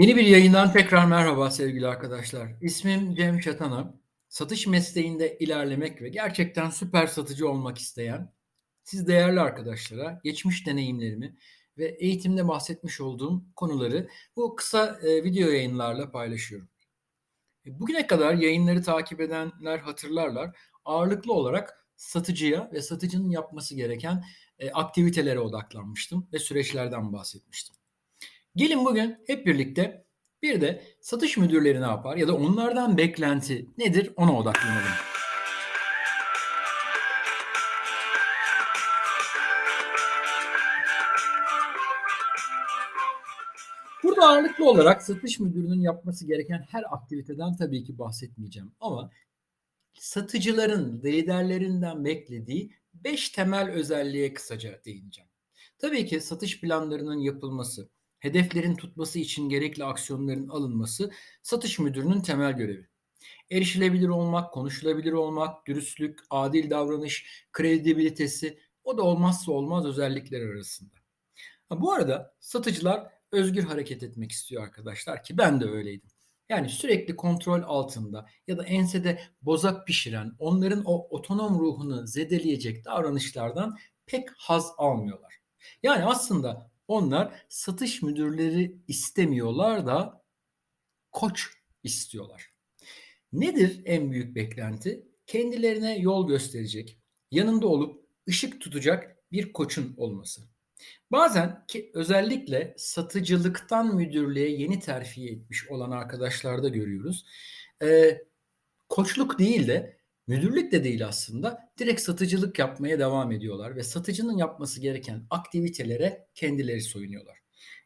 Yeni bir yayından tekrar merhaba sevgili arkadaşlar. İsmim Cem Çatana. Satış mesleğinde ilerlemek ve gerçekten süper satıcı olmak isteyen siz değerli arkadaşlara geçmiş deneyimlerimi ve eğitimde bahsetmiş olduğum konuları bu kısa e, video yayınlarla paylaşıyorum. E, bugüne kadar yayınları takip edenler hatırlarlar. Ağırlıklı olarak satıcıya ve satıcının yapması gereken e, aktivitelere odaklanmıştım ve süreçlerden bahsetmiştim. Gelin bugün hep birlikte bir de satış müdürleri ne yapar ya da onlardan beklenti nedir ona odaklanalım. Burada ağırlıklı olarak satış müdürünün yapması gereken her aktiviteden tabii ki bahsetmeyeceğim ama satıcıların liderlerinden beklediği 5 temel özelliğe kısaca değineceğim. Tabii ki satış planlarının yapılması, hedeflerin tutması için gerekli aksiyonların alınması satış müdürünün temel görevi. Erişilebilir olmak, konuşulabilir olmak, dürüstlük, adil davranış, kredibilitesi o da olmazsa olmaz özellikler arasında. Ha, bu arada satıcılar özgür hareket etmek istiyor arkadaşlar ki ben de öyleydim. Yani sürekli kontrol altında ya da ensede bozak pişiren, onların o otonom ruhunu zedeleyecek davranışlardan pek haz almıyorlar. Yani aslında onlar satış müdürleri istemiyorlar da koç istiyorlar. Nedir en büyük beklenti? Kendilerine yol gösterecek, yanında olup ışık tutacak bir koçun olması. Bazen ki özellikle satıcılıktan müdürlüğe yeni terfi etmiş olan arkadaşlarda görüyoruz. Ee, koçluk değil de Müdürlük de değil aslında. Direkt satıcılık yapmaya devam ediyorlar ve satıcının yapması gereken aktivitelere kendileri soyunuyorlar.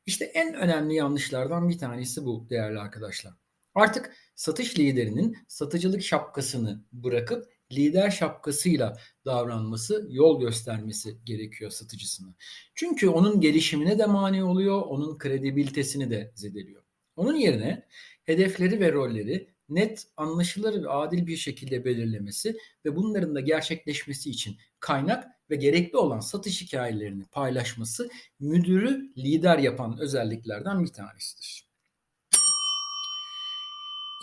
İşte en önemli yanlışlardan bir tanesi bu değerli arkadaşlar. Artık satış liderinin satıcılık şapkasını bırakıp lider şapkasıyla davranması, yol göstermesi gerekiyor satıcısına. Çünkü onun gelişimine de mani oluyor, onun kredibilitesini de zedeliyor. Onun yerine hedefleri ve rolleri net, anlaşılır ve adil bir şekilde belirlemesi ve bunların da gerçekleşmesi için kaynak ve gerekli olan satış hikayelerini paylaşması müdürü lider yapan özelliklerden bir tanesidir.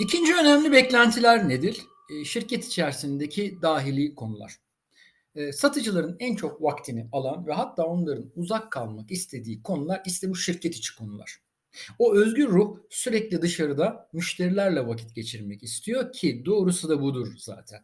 İkinci önemli beklentiler nedir? E, şirket içerisindeki dahili konular. E, satıcıların en çok vaktini alan ve hatta onların uzak kalmak istediği konular işte bu şirket içi konular. O özgür ruh sürekli dışarıda müşterilerle vakit geçirmek istiyor ki doğrusu da budur zaten.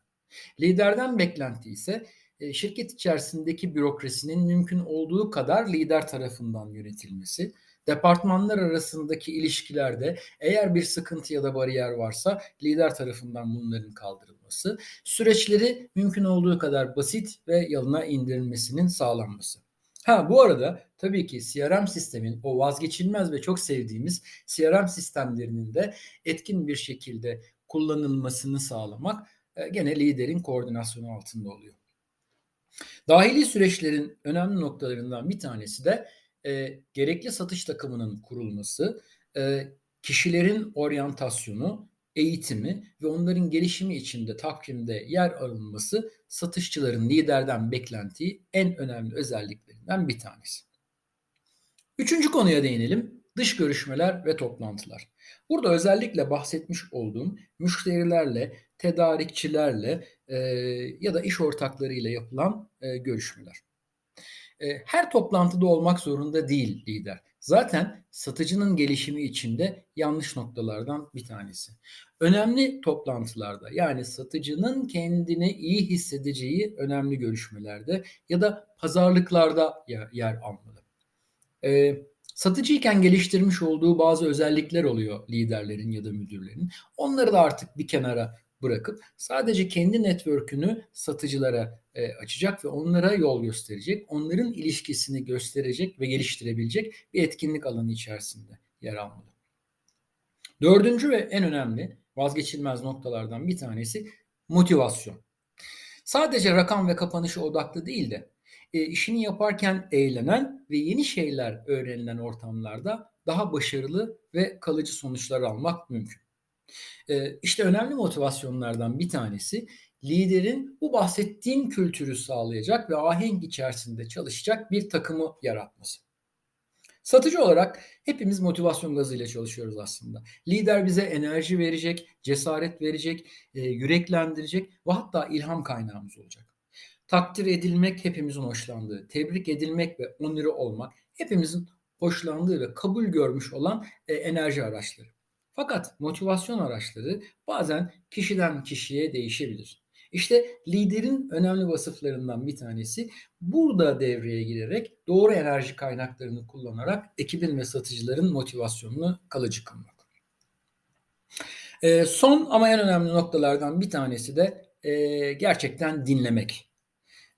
Liderden beklenti ise e, şirket içerisindeki bürokrasinin mümkün olduğu kadar lider tarafından yönetilmesi, departmanlar arasındaki ilişkilerde eğer bir sıkıntı ya da bariyer varsa lider tarafından bunların kaldırılması, süreçleri mümkün olduğu kadar basit ve yalına indirilmesinin sağlanması. Ha bu arada tabii ki CRM sistemin o vazgeçilmez ve çok sevdiğimiz CRM sistemlerinin de etkin bir şekilde kullanılmasını sağlamak e, gene liderin koordinasyonu altında oluyor. Dahili süreçlerin önemli noktalarından bir tanesi de e, gerekli satış takımının kurulması, e, kişilerin oryantasyonu, eğitimi ve onların gelişimi içinde takvimde yer alınması satışçıların liderden beklentiği en önemli özelliklerinden bir tanesi. Üçüncü konuya değinelim. Dış görüşmeler ve toplantılar. Burada özellikle bahsetmiş olduğum müşterilerle, tedarikçilerle e, ya da iş ortaklarıyla yapılan e, görüşmeler. E, her toplantıda olmak zorunda değil lider. Zaten satıcının gelişimi içinde yanlış noktalardan bir tanesi. Önemli toplantılarda yani satıcının kendini iyi hissedeceği önemli görüşmelerde ya da pazarlıklarda yer, yer almalı. Ee, satıcıyken geliştirmiş olduğu bazı özellikler oluyor liderlerin ya da müdürlerin. Onları da artık bir kenara bırakıp sadece kendi network'ünü satıcılara e, açacak ve onlara yol gösterecek, onların ilişkisini gösterecek ve geliştirebilecek bir etkinlik alanı içerisinde yer almalı. Dördüncü ve en önemli vazgeçilmez noktalardan bir tanesi motivasyon. Sadece rakam ve kapanışa odaklı değil de e, işini yaparken eğlenen ve yeni şeyler öğrenilen ortamlarda daha başarılı ve kalıcı sonuçlar almak mümkün. E, işte önemli motivasyonlardan bir tanesi liderin bu bahsettiğim kültürü sağlayacak ve ahenk içerisinde çalışacak bir takımı yaratması. Satıcı olarak hepimiz motivasyon gazıyla çalışıyoruz aslında. Lider bize enerji verecek, cesaret verecek, e, yüreklendirecek ve hatta ilham kaynağımız olacak. Takdir edilmek hepimizin hoşlandığı, tebrik edilmek ve onuru olmak hepimizin hoşlandığı ve kabul görmüş olan e, enerji araçları. Fakat motivasyon araçları bazen kişiden kişiye değişebilir. İşte liderin önemli vasıflarından bir tanesi burada devreye girerek doğru enerji kaynaklarını kullanarak ekibin ve satıcıların motivasyonunu kalıcı kılmak. E, son ama en önemli noktalardan bir tanesi de e, gerçekten dinlemek.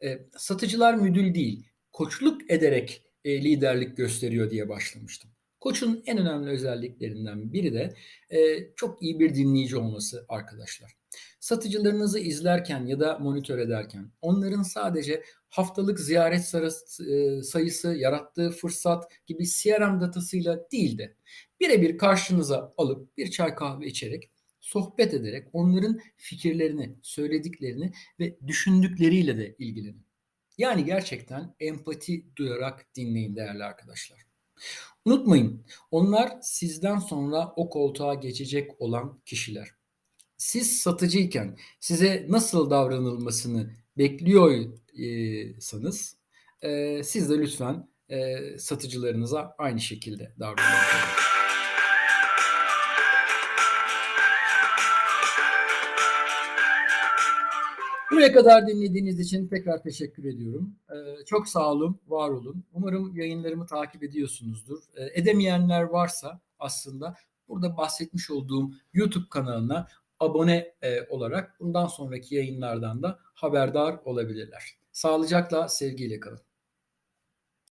E, satıcılar müdül değil, koçluk ederek e, liderlik gösteriyor diye başlamıştım. Koçun en önemli özelliklerinden biri de e, çok iyi bir dinleyici olması arkadaşlar. Satıcılarınızı izlerken ya da monitör ederken onların sadece haftalık ziyaret e, sayısı, yarattığı fırsat gibi CRM datasıyla değil de birebir karşınıza alıp bir çay kahve içerek sohbet ederek onların fikirlerini, söylediklerini ve düşündükleriyle de ilgilenin. Yani gerçekten empati duyarak dinleyin değerli arkadaşlar. Unutmayın, onlar sizden sonra o koltuğa geçecek olan kişiler. Siz satıcıyken size nasıl davranılmasını bekliyorsanız e, siz de lütfen e, satıcılarınıza aynı şekilde davranın. Buraya kadar dinlediğiniz için tekrar teşekkür ediyorum. Ee, çok sağ olun, var olun. Umarım yayınlarımı takip ediyorsunuzdur. Ee, edemeyenler varsa aslında burada bahsetmiş olduğum YouTube kanalına abone e, olarak bundan sonraki yayınlardan da haberdar olabilirler. Sağlıcakla, sevgiyle kalın.